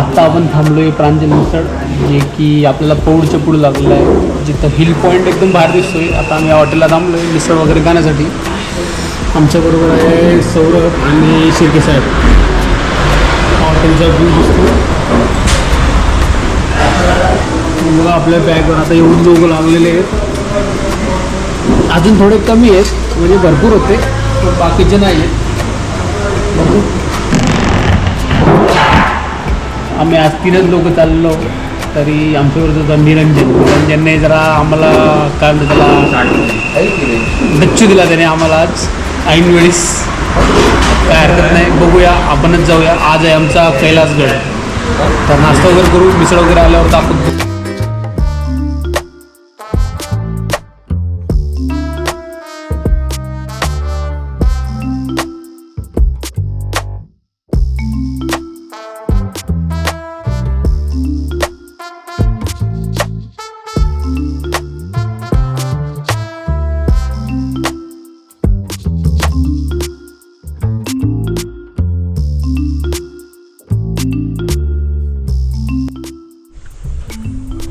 आत्ता आपण थांबलो आहे प्रांजल मिसळ जे की आपल्याला पौडच्या पुढे लागलेलं आहे. जिथं हिल पॉईंट एकदम बाहेर दिसतोय. आता आम्ही या हॉटेलला थांबलो आहे मिसळ वगैरे खाण्यासाठी. आमच्याबरोबर आहे सौरभ आणि शिर्के साहेब. हॉटेलचा व्ह्यू दिसतो बघा आपल्या बॅगवर आता येऊन लोक लागलेले आहेत. अजून थोडे कमी आहेत म्हणजे भरपूर होते पण बाकीचे नाही आहेत आम्ही आज तीनच लोक चाललो तरी आमच्यावर होता निरंजन. निरंजनने जरा आम्हाला काय म्हणतो त्याला डच्चू दिला त्याने आम्हाला आज. ऐन वेळेस काय हरकत नाही बघूया आपणच जाऊया. आज आहे आमचा कैलासगड. तर नाश्ता वगैरे करू मिसळ वगैरे आल्यावर दाखवतो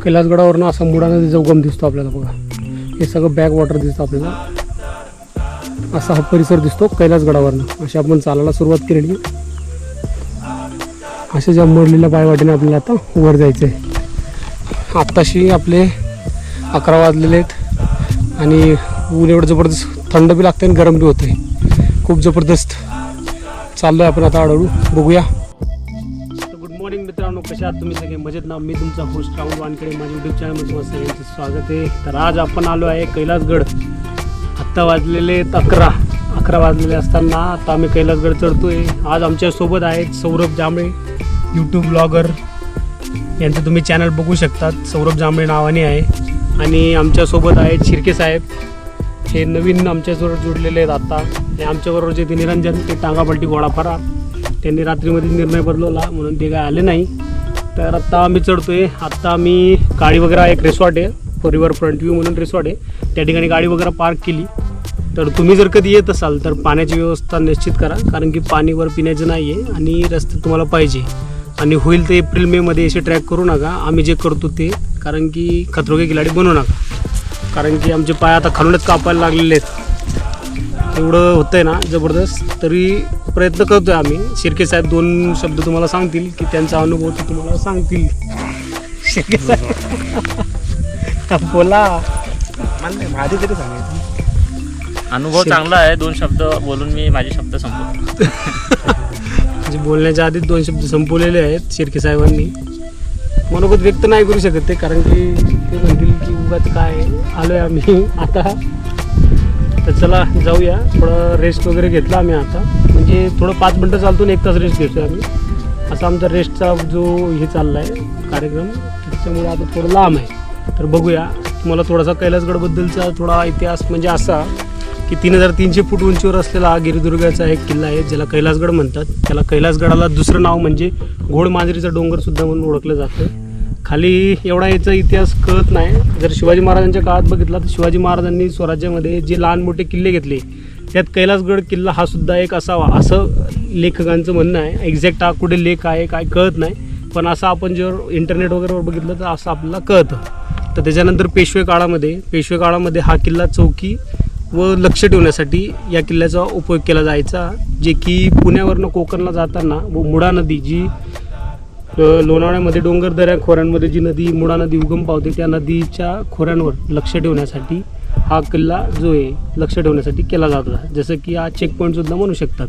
कैलासगडावरनं असा मुडा नदीचा उगम दिसतो आपल्याला बघा. हे सगळं बॅक वॉटर दिसतं आपल्याला. असा हा परिसर दिसतो कैलासगडावरनं. अशी आपण चालायला सुरुवात केलेली. अशा ज्या मोडलेल्या पायवाटीने आपल्याला आता वर जायचं आहे आत्ताशी आपले अकरा वाजलेले आहेत. आणि ऊन एवढं जबरदस्त थंड बी लागतं आणि गरम बी होतं आहे खूप जबरदस्त. चाललो आहे आपण आता हळूहळू बघूया. मित्रांनो कशा आहात तुम्ही सगळे मजेत ना? मी तुमचा होस्ट राहुल वानकडे माझ्या युट्यूब चॅनलमध्ये तुम्हाला सगळ्यांचं स्वागत आहे. तर आज आपण आलो आहे कैलासगड. आत्ता वाजलेले आहेत अकरा. अकरा वाजलेले असताना आता आम्ही कैलासगड चढतोय. आज आमच्यासोबत आहेत सौरभ जांभळे यूट्यूब ब्लॉगर यांचं तुम्ही चॅनल बघू शकतात. सौरभ जांभळे नावाने आहे. आणि आमच्यासोबत आहेत शिर्के साहेब. हे नवीन आमच्यासोबत जुडलेले आहेत आत्ता हे आमच्याबरोबर जे ते निरंजन ते टांगापलटी घोडाफारा. त्यांनी रात्रीमध्ये निर्णय बदलवला. म्हणून ते काय आले नाही. तर आत्ता आम्ही चढतोय. आत्ता आम्ही गाडी वगैरे एक रिसॉर्ट आहे परिवार फ्रंट व्ह्यू म्हणून रिसॉर्ट आहे. त्या ठिकाणी गाडी वगैरे पार्क केली. तर तुम्ही जर कधी येत असाल तर पाण्याची व्यवस्था निश्चित करा कारण की पाणीवर पिण्याचं नाही आहे आणि रस्ते तुम्हाला पाहिजे. आणि होईल तर एप्रिल मेमध्ये असे ट्रॅक करू नका. आम्ही जे करतो ते कारण की खतरोगे खिलाडी बनवू नका. कारण की आमचे पाय आता खालूनच कापायला लागलेले आहेत. एवढं होतं आहे ना जबरदस्त. तरी प्रयत्न करतोय आम्ही. शिर्के साहेब दोन शब्द तुम्हाला सांगतील की त्यांचा अनुभव ते तुम्हाला सांगतील. शिर्के साहेब. बोला. माझी तरी सांगायचं. अनुभव चांगला आहे दोन शब्द बोलून मी माझे शब्द संपवतो. म्हणजे बोलण्याच्या आधीच दोन शब्द संपवलेले आहेत शिर्के साहेबांनी. मनोगत व्यक्त नाही करू शकत ते कारण की ते म्हणतील की उगाच काय आलो आहे आम्ही. आता तर चला जाऊया. थोडं रेस्ट वगैरे घेतला आम्ही आता. म्हणजे थोडं पाच मिनटं चालतो आणि एक तास रेस्ट घेतो आम्ही. असा आमचा रेस्टचा जो हे चालला आहे कार्यक्रम त्याच्यामुळे आता थोडं लांब आहे. तर बघूया. तुम्हाला थोडासा कैलासगडबद्दलचा थोडा इतिहास म्हणजे असा की तीन हजार तीनशे फूट उंचीवर असलेला हा गिरिदुर्गाचा एक किल्ला आहे ज्याला कैलासगड म्हणतात. त्याला कैलासगडाला दुसरं नाव म्हणजे घोडमांजरीचा डोंगरसुद्धा म्हणून ओळखलं जातं. खाली एवढा याचा इतिहास कळत नाही. जर शिवाजी महाराजांच्या काळात बघितला तर शिवाजी महाराजांनी स्वराज्यामध्ये जे लहान मोठे किल्ले घेतले त्यात कैलासगड किल्ला हा सुद्धा एक असावा असं लेखकांचं म्हणणं आहे. एक्झॅक्ट हा कुठे लेख आहे काय कळत नाही. पण असं आपण जर इंटरनेट वगैरेवर बघितलं तर असं आपल्याला कळतं. तर त्याच्यानंतर पेशवे काळामध्ये पेशवे काळामध्ये हा किल्ला चौकी व लक्ष ठेवण्यासाठी या किल्ल्याचा उपयोग केला जायचा. जे की पुण्यावरनं कोकणला जाताना व मुळा नदी जी लोणावळ्यामध्ये डोंगर दऱ्या खोऱ्यांमध्ये जी नदी मुळा नदी उगम पावते त्या नदीच्या खोऱ्यांवर लक्ष ठेवण्यासाठी हा किल्ला जो आहे लक्ष ठेवण्यासाठी केला जात होता. जसं की हा चेक पॉईंटसुद्धा म्हणू शकतात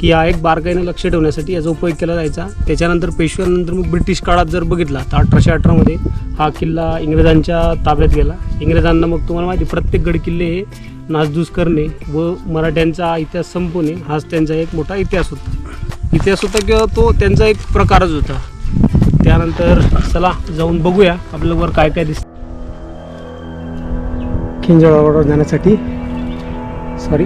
की हा एक बारकाईनं लक्ष ठेवण्यासाठी याचा उपयोग केला जायचा. त्याच्यानंतर पेशव्यानंतर मग ब्रिटिश काळात जर बघितला तर अठराशे अठरामध्ये हा किल्ला इंग्रजांच्या ताब्यात गेला. इंग्रजांना मग तुम्हाला माहिती प्रत्येक गड किल्ले हे नासधूस करणे व मराठ्यांचा इतिहास संपवणे हाच त्यांचा एक मोठा इतिहास होता. इतिहास होता किंवा तो त्यांचा एक प्रकारच होता. त्यानंतर चला जाऊन बघूया आपल्यावर काय काय दिसत. खिंजळावर जाण्यासाठी. सॉरी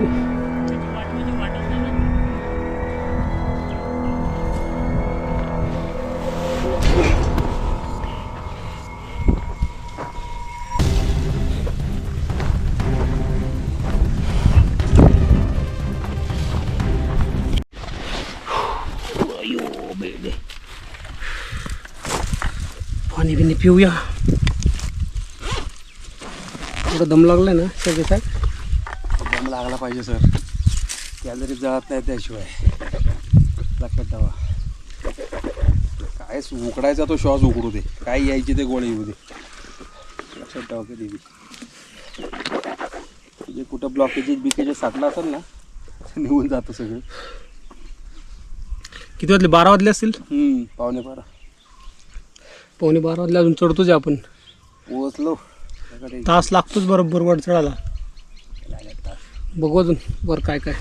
बिणी पिऊया. थोडं दम लागलाय ना सगळे साहेब दम लागला पाहिजे सर. कॅलरी जळत नाही त्याशिवाय. लक्षात ठेवा. काय उकडायचा तो श्वास उकडू दे. काय यायची ते गोळे येऊ दे. लक्षात ठेवा कधी जे कुठं ब्लॉकेजेस बिकेजेस साठला असेल ना निघून जातं सगळं. किती वाजले? बारा वाजले असतील? पावणे बारा. पावणे बारा वाजले अजून चढतोच आहे आपण. पोहोचलो. तास लागतोच बरोबर वर चढायला बघू अजून वर काय काय.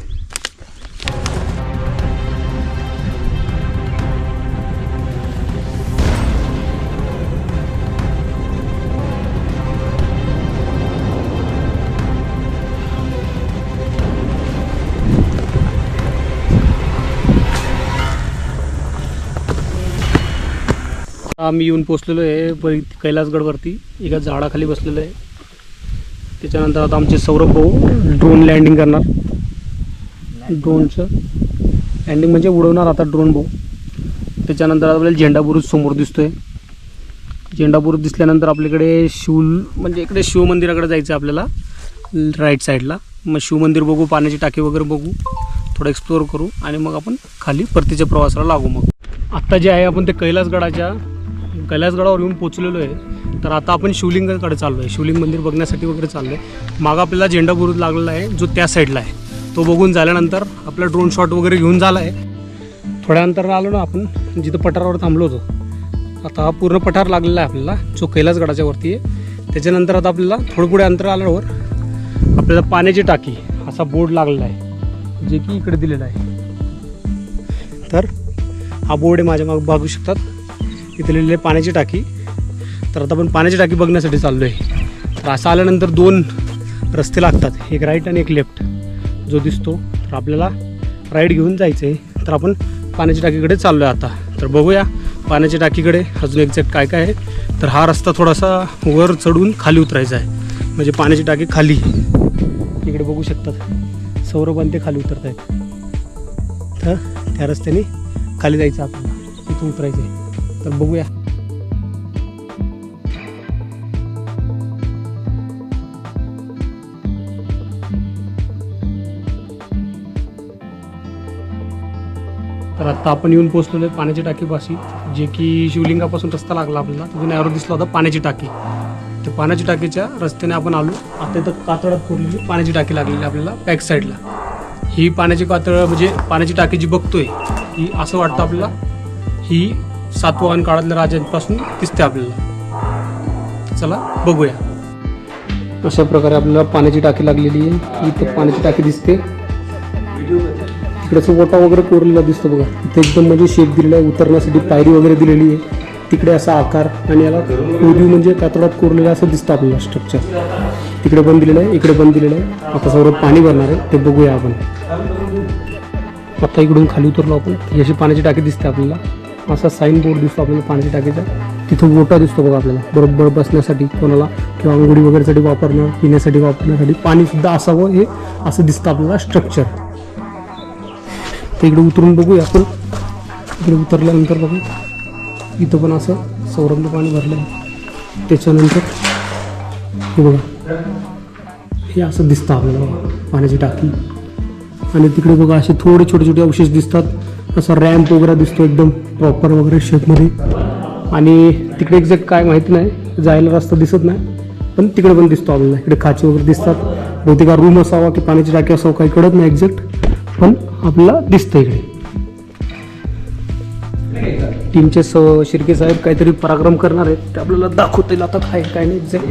आम्ही येऊन पोचलेलो आहे कैलासगडवरती. एका झाडाखाली बसलेलो आहे. त्याच्यानंतर आता आमचे सौरभ भाऊ ड्रोन लँडिंग करणार. ड्रोनचं लँडिंग म्हणजे उडवणार आता ड्रोन भाऊ. त्याच्यानंतर आपल्याला झेंडा बुरुज समोर दिसतोय. झेंडा बुरुज दिसल्यानंतर आपल्याकडे शिव म्हणजे इकडे शिवमंदिराकडे जायचं आहे आपल्याला. राईट साईडला मग शिवमंदिर बघू पाण्याची टाकी वगैरे बघू. थोडं एक्सप्लोअर करू. आणि मग आपण खाली परतीच्या प्रवासाला लागू मग. आत्ता जे आहे आपण ते कैलासगडाच्या कैलासगडावर येऊन पोचलेलो आहे. तर आता आपण शिवलिंगाकडे चाललो आहे शिवलिंग मंदिर बघण्यासाठी वगैरे चाललो आहे मागं आपल्याला झेंडा बुरुज लागलेला आहे जो त्या साईडला आहे. तो बघून झाल्यानंतर आपला ड्रोन शॉट वगैरे घेऊन झाला आहे थोड्या अंतरावर आलो ना आपण जिथं पठारावर थांबलो होतो. आता हा पूर्ण पठार लागलेला आहे आपल्याला जो कैलासगडाच्या वरती आहे. त्याच्यानंतर आता आपल्याला थोडं पुढे अंतर आल्यावर आपल्याला पाण्याची टाकी असा बोर्ड लागलेला आहे जे की इकडे दिलेला आहे. तर हा बोर्ड आहे माझ्या मागं बघू शकतात. इथे लिहिलेली आहे पाण्याची टाकी. तर आता आपण पाण्याची टाकी बघण्यासाठी चाललो आहे तर असं आल्यानंतर दोन रस्ते लागतात. एक राईट आणि एक लेफ्ट जो दिसतो तर आपल्याला राईट घेऊन जायचं आहे तर आपण पाण्याची टाकीकडे चाललो आहे आता. तर बघूया पाण्याच्या टाकीकडे अजून एक्झॅक्ट काय काय आहे. तर हा रस्ता थोडासा वर चढून खाली उतरायचा आहे. म्हणजे पाण्याची टाकी खाली. इकडे बघू शकतात. सौरभ ते खाली उतरत आहेत तर त्या रस्त्याने खाली जायचं आपल्याला तिथून उतरायचं आहे तर बघूया. तर आत्ता आपण येऊन पोहोचलेलो आहे पाण्याची टाकीपाशी जे की शिवलिंगापासून रस्ता लागला आपल्याला. तिथून ॲरो दिसला होता पाण्याची टाकी. तर पाण्याची टाकीच्या रस्त्याने आपण आलो. आता इथं कातळात कोरलेली पाण्याची टाकी लागलेली आपल्याला बॅक साईडला ही पाण्याची कातळ म्हणजे पाण्याची टाकी जी बघतोय ही असं वाटतं आपल्याला. ही सातवाहन काळातल्या राजांपासून दिसते आपल्याला. चला बघूया. अशा प्रकारे आपल्याला पाण्याची टाकी लागलेली आहे. इथं पाण्याची टाकी दिसते. तिकडचं ओटा वगैरे कोरलेला दिसतो बघा. इथे एकदम म्हणजे शेप दिलेला आहे. उतरण्यासाठी पायरी वगैरे दिलेली आहे. तिकडे असा आकार आणि याला कोरीव म्हणजे कातडात कोरलेला असं दिसतं आपल्याला स्ट्रक्चर तिकडे पण दिलेलं आहे इकडे पण दिलेलं आहे. आता सर्व पाणी भरणार आहे. ते बघूया आपण. आता इकडून खाली उतरलो आपण. ही अशी पाण्याची टाकी दिसते आपल्याला. असा साईन बोर्ड दिसतो आपल्याला पाण्याची टाकीचा तिथं गोटा दिसतो बघा आपल्याला. बरोबर बसण्यासाठी कोणाला किंवा अंघोळी वगैरेसाठी वापरणं पिण्यासाठी वापरण्यासाठी पाणीसुद्धा असावं हे असं दिसतं आपल्याला स्ट्रक्चर तर इकडे उतरून बघूया आपण. इकडे उतरल्यानंतर बघू. इथं पण असं सौरभनं पाणी भरलं आहे त्याच्यानंतर हे बघा. हे असं दिसतं आपल्याला पाण्याची टाकी. आणि तिकडे बघा असे थोडे छोटे छोटे अवशेष दिसतात. असा रॅम्प वगैरे दिसतो एकदम प्रॉपर वगैरे शेपमध्ये आणि तिकडे एक्झॅक्ट काय माहिती नाही जायला रस्ता दिसत नाही पण तिकडे पण दिसतो आपल्याला इकडे खाचे वगैरे दिसतात. बहुतेक रूम असावा की पाण्याची टाकी असावं काही कळत नाही एक्झॅक्ट पण आपल्याला दिसतं इकडे. टीमचे स शिर्के साहेब काहीतरी पराक्रम करणार आहेत. ते आपल्याला दाखवता येईल आता काय काय नाही एक्झॅक्ट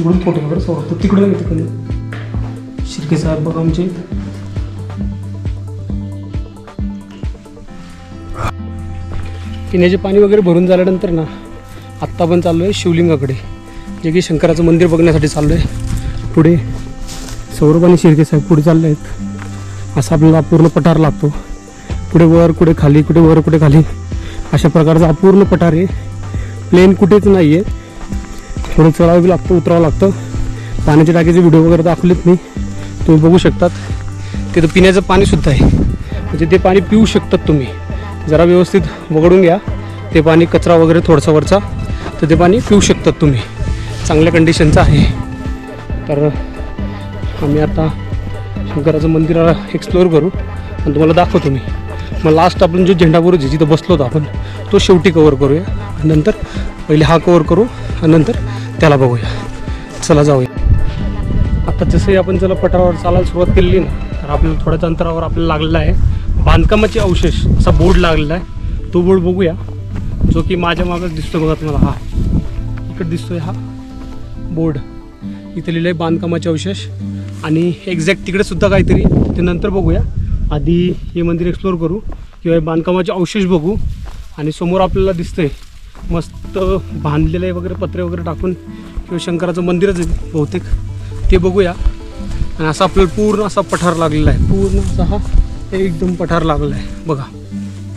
तिकडून फोटो सोडतो तिकडून येते तिकडे शिर्के साहेब बघा आमचे. पिण्याचे पाणी वगैरे भरून झाल्यानंतर ना आत्ता पण चाललो आहे शिवलिंगाकडे. जे की शंकराचं मंदिर बघण्यासाठी चाललो आहे पुढे सौरभ आणि शिर्के साहेब पुढे चालले आहेत. असा आपल्याला पूर्ण पठार लागतो. कुठे वर कुठे खाली कुठे वर कुठे खाली. अशा प्रकारचा अपूर्ण पठार आहे. प्लेन कुठेच नाही आहे थोडं चढावं लागतं उतरावं लागतं. पाण्याच्या टाकीचे व्हिडिओ वगैरे दाखवलेत मी. तुम्ही बघू शकतात. तिथं पिण्याचं पाणीसुद्धा आहे. म्हणजे ते पाणी पिऊ शकतात तुम्ही. जरा व्यवस्थित वगडून घ्या. ते पाणी कचरा वगैरे थोडसा वरचा तर ते पाणी पिऊ शकतात तुम्ही. चांगल्या कंडिशनचं आहे. तर आम्ही आता शंकराचं मंदिराला एक्सप्लोअर करू. आणि तुम्हाला दाखवतो मी. मग लास्ट आपण जो झेंडा बुरुज जिथं बसलो होतो आपण तो शेवटी कवर करूया. नंतर पहिले हा कवर करू. आणि नंतर त्याला बघूया. चला जाऊया. आता जसंही आपण चला पठारावर चालायला सुरुवात केलेली ना तर आपल्याला थोड्याच अंतरावर आपल्याला लागलेला आहे. बांधकामाचे अवशेष असा बोर्ड लागलेला आहे. तो बोर्ड बघूया. जो की माझ्या मागच दिसतो बघा तुम्हाला. हा. इकडे दिसतोय हा बोर्ड. इथे लिहिलं आहे बांधकामाचे अवशेष. आणि एक्झॅक्ट तिकडे सुद्धा काहीतरी. ते नंतर बघूया. आधी हे मंदिर एक्सप्लोअर करू. किंवा बांधकामाचे अवशेष बघू. आणि समोर आपल्याला दिसतंय मस्त बांधलेलं आहे वगैरे पत्रे वगैरे टाकून. किंवा शंकराचं मंदिरच आहे बहुतेक. ते बघूया. आणि असा आपल्याला पूर्ण असा पठार लागलेला आहे. पूर्ण असा हा एकदम पठार लागलेला आहे. बघा.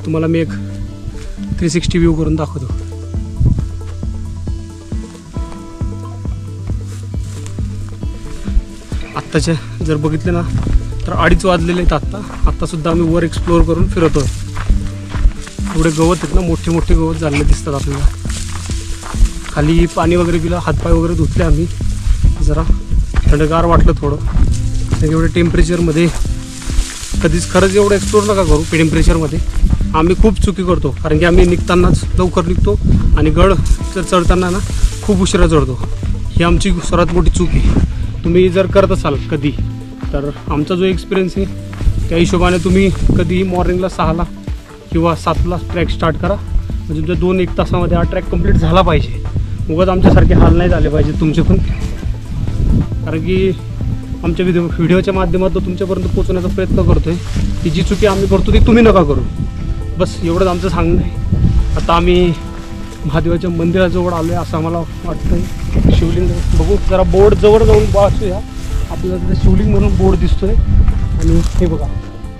तुम्हाला मी एक थ्री सिक्स्टी व्ह्यू करून दाखवतो. आत्ताच्या जर बघितले ना तर अडीच वाजलेले आहेत आत्ता. आत्तासुद्धा आम्ही वर एक्सप्लोअर करून फिरतो एवढे गवत आहेत ना मोठे मोठे गवत झालेले दिसतात आपल्याला. खाली पाणी वगैरे पिलं हातपाय वगैरे धुतले आम्ही. जरा थंडगार वाटलं थोडं. तर एवढ्या टेम्परेचरमध्ये कधीच खरंच एवढं एक्सप्लोर नका करू टेम्परेचरमध्ये आम्ही खूप चुकी करतो कारण की आम्ही निघतानाच लवकर निघतो आणि गड जर चढताना ना खूप उशिरा चढतो. ही आमची सर्वात मोठी चूक आहे. तुम्ही जर करत असाल कधी तर आमचा जो एक्सपिरियन्स आहे त्या हिशोबाने तुम्ही कधीही मॉर्निंगला सहाला किंवा सातला ट्रॅक स्टार्ट करा. म्हणजे तुमच्या दोन एक तासामध्ये हा ट्रॅक कंप्लीट झाला पाहिजे. उगाच आमच्यासारखे हाल नाही झाले पाहिजे तुमचे पण. कारण की आमच्या व्हिडिओ व्हिडिओच्या माध्यमातून तुमच्यापर्यंत पोहोचण्याचा प्रयत्न करतो आहे की जी चुकी आम्ही करतो ती तुम्ही नका करू. बस एवढंच आमचं सांगणं आहे. आता आम्ही महादेवाच्या मंदिराजवळ आलो आहे असं आम्हाला वाटतं शिवलिंग बघू जरा बोर्ड जवळ जाऊन वाचूया आपल्याला तिथे शिवलिंग म्हणून बोर्ड दिसतो आहे आणि हे बघा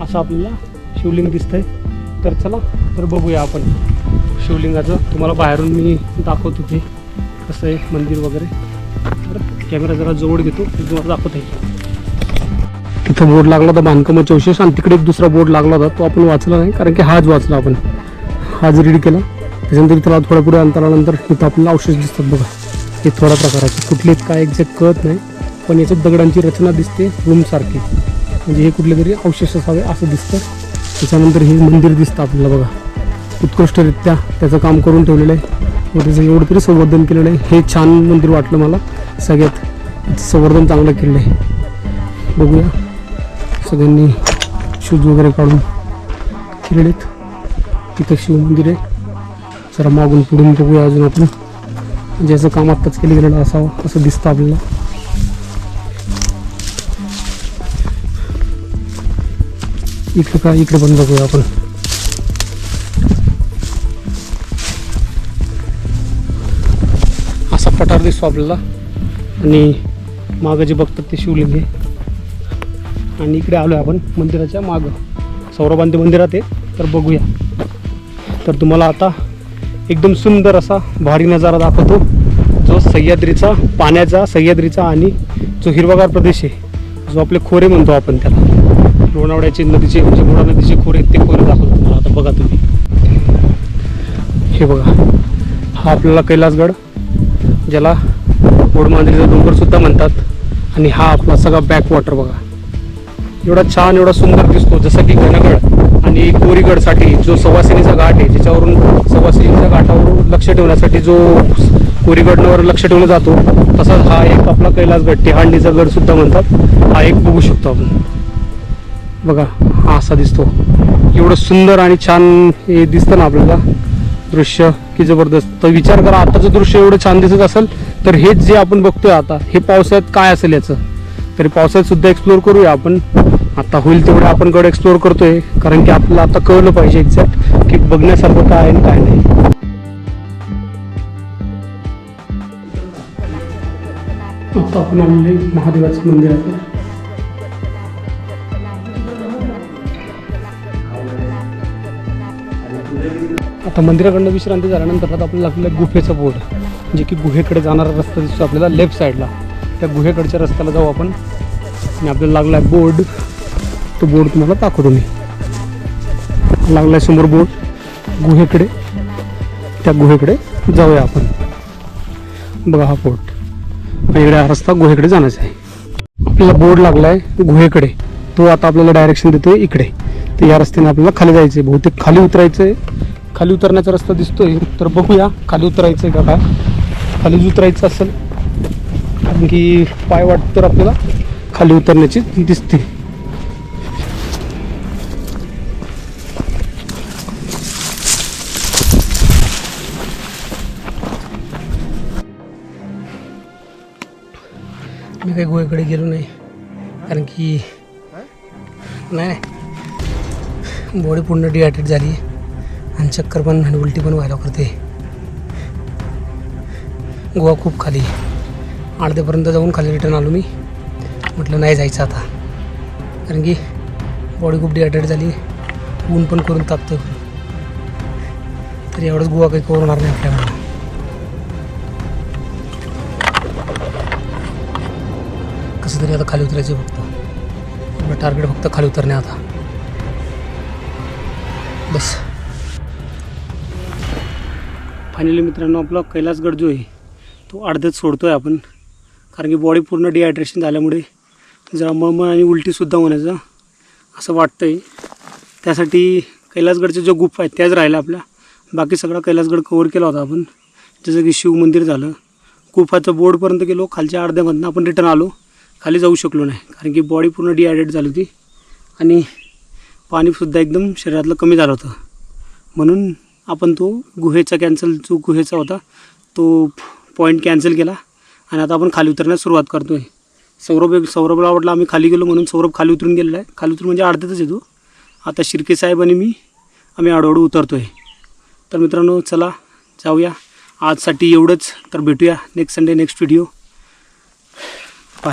असं आपल्याला शिवलिंग दिसतं आहे तर चला तर बघूया आपण शिवलिंगाचं. तुम्हाला बाहेरून मी दाखवतो ते कसं आहे मंदिर वगैरे. तर कॅमेरा जरा जवळ घेतो तुम्हाला दाखवत आहे तिथं बोर्ड लागला होता बांधकामाचे अवशेष आणि तिकडे एक दुसरा बोर्ड लागला होता तो आपण वाचला नाही कारण की हाच वाचला आपण. हाच रीड केला. त्याच्यानंतर त्याला थोड्या पुढे अंतरानंतर इथं आपल्याला अवशेष दिसतात बघा. हे थोड्या प्रकाराचे. कुठले काय एक्झॅक्ट कळत नाही पण याच्यात दगडांची रचना दिसते रूमसारखी म्हणजे हे कुठले तरी अवशेष असावे असं दिसतं. त्याच्यानंतर हे मंदिर दिसतं आपल्याला बघा. उत्कृष्टरित्या त्याचं काम करून ठेवलेलं आहे. व त्याचं एवढं तरी संवर्धन केलेलं आहे. हे छान मंदिर वाटलं मला. सगळ्यात संवर्धन चांगलं केलेलं आहे. बघूया. सगळ्यांनी शूज वगैरे काढून केलेले आहेत. तिथं शिवमंदिर आहे. जरा मागून पुढून बघूया अजून आपण. म्हणजे ज्याचं काम आत्ताच केलं गेलेलं असावं असं दिसतं आपल्याला. इकडे का इकडे पण बघूया आपण. असा पठार दिसतो आपल्याला. आणि मागं जे बघतात ते शिवलिंग आहे. आणि इकडे आलो आहे आपण मंदिराच्या मागं. सौरभांती मंदिरात आहे. तर बघूया. तर तुम्हाला आता एकदम सुंदर असा भारी नजारा दाखवतो. जो सह्याद्रीचा पाण्याचा सह्याद्रीचा आणि जो हिरवागार प्रदेश आहे जो आपले खोरे म्हणतो आपण त्याला. लोणावळ्याची नदीचे म्हणजे मुळा नदीचे खोरे आहेत, ते खोरे दाखवतो तुम्हाला. आता बघा तुम्ही. हे बघा. हा आपल्याला कैलासगड ज्याला गोडमांजरीचा डोंगर सुद्धा म्हणतात. आणि हा आपला सगळा बॅकवॉटर बघा. एवढा छान एवढा सुंदर दिसतो. जसं की घनगड आणि कोरीगडसाठी जो सवासिनीचा घाट आहे ज्याच्यावरून सवासिनीच्या घाटावरून लक्ष ठेवण्यासाठी जो कोरीगडवर लक्ष ठेवला जातो तसाच हा एक आपला कैलासगड टेहांडीचा गड सुद्धा म्हणतात. हा एक बघू शकतो आपण. बघा हा असा दिसतो. एवढं सुंदर आणि छान हे दिसतं ना आपल्याला दृश्य की जबरदस्त. तर विचार करा आताचं दृश्य एवढं छान दिसत असेल तर हेच जे आपण बघतोय आता हे पावसाळ्यात काय असेल याचं? तरी पावसाळ्यात सुद्धा एक्सप्लोअर करूया आपण. आता होईल तेवढं आपण गड एक्सप्लोअर करतोय कारण की आपल्याला आता कळलं पाहिजे एक्झॅक्ट की बघण्यासारखं काय आहे आणि काय नाही. आता आपण आलेले महादेवाचं मंदिर आहे आता मंदिराकडनं विश्रांती झाल्यानंतर आता आपल्याला लागलेलं गुफेचा बोर्ड जे की गुहेकडे जाणारा रस्ता दिसतो आपल्याला लेफ्ट साईडला. त्या गुहेकडच्या रस्त्याला जाऊ आपण. आणि आपल्याला लागला आहे बोर्ड. तो बोर्ड तुम्हाला दाखवतो मी. लागला आहे समोर बोर्ड. गुहेकडे. त्या गुहेकडे जाऊया आपण. बघा हा बोर्ड. आणि इकडे हा रस्ता गुहेकडे जाण्याचा आहे. आपल्याला बोर्ड लागला आहे गुहेकडे. तो आता आपल्याला डायरेक्शन देतोय इकडे. तर या रस्त्याने आपल्याला खाली जायचं आहे बहुतेक खाली उतरायचं आहे खाली उतरण्याचा रस्ता दिसतोय. तर बघूया खाली उतरायचं आहे का काय? खाली उतरायचं असेल कारण की पाय वाटत तर आपल्याला खाली उतरण्याची दिसते. मी काही गोव्याकडे गेलो नाही कारण की नाही बॉडी पूर्ण डिहायड्रेट झाली आहे आणि चक्कर पण आणि उलटी पण व्हायला करते. गोवा खूप खाली. अर्ध्यापर्यंत जाऊन खाली रिटर्न आलो मी. म्हटलं नाही जायचं आता. कारण की बॉडी खूप डिहायड्रेट झाली. ऊन पण करून तापतं तरी एवढंच गोवा काही कवर होणार नाही आपल्याला कसं तरी आता खाली उतरायचं फक्त. आपलं टार्गेट फक्त खाली उतरणे आता. बस. फायनली मित्रांनो आपला कैलासगड जो आहे तो अर्ध्यात सोडतो आहे आपण. कारण की बॉडी पूर्ण डिहायड्रेशन झाल्यामुळे जरा मळमळ आणि उलटीसुद्धा होण्याचं असं वाटतं आहे त्यासाठी कैलासगडच्या ज्या गुफा आहेत त्याच राहिल्या आपल्या. बाकी सगळा कैलासगड कवर केला होता आपण. जसं की शिवमंदिर झालं. गुफाचं बोर्डपर्यंत गेलो. खालच्या अर्ध्यामधनं आपण रिटर्न आलो. खाली जाऊ शकलो नाही. कारण की बॉडी पूर्ण डिहायड्रेट झाली होती. आणि पाणीसुद्धा एकदम शरीरातलं कमी झालं होतं. म्हणून आपण तो गुहेचा कॅन्सल जो गुहेचा होता तो पॉईंट कॅन्सल केला. आणि आता आपण खाली उतरण्यास सुरुवात करतो आहे सौरभ सौरभला आवडला आम्ही खाली गेलो म्हणून सौरभ खाली उतरून गेलेला आहे. खाली उतरून म्हणजे अर्ध्यातच येतो. आता शिर्के साहेब आणि मी आम्ही हळूहळू उतरतो आहे तर मित्रांनो चला जाऊया. आजसाठी एवढंच. तर भेटूया नेक्स्ट संडे नेक्स्ट व्हिडिओ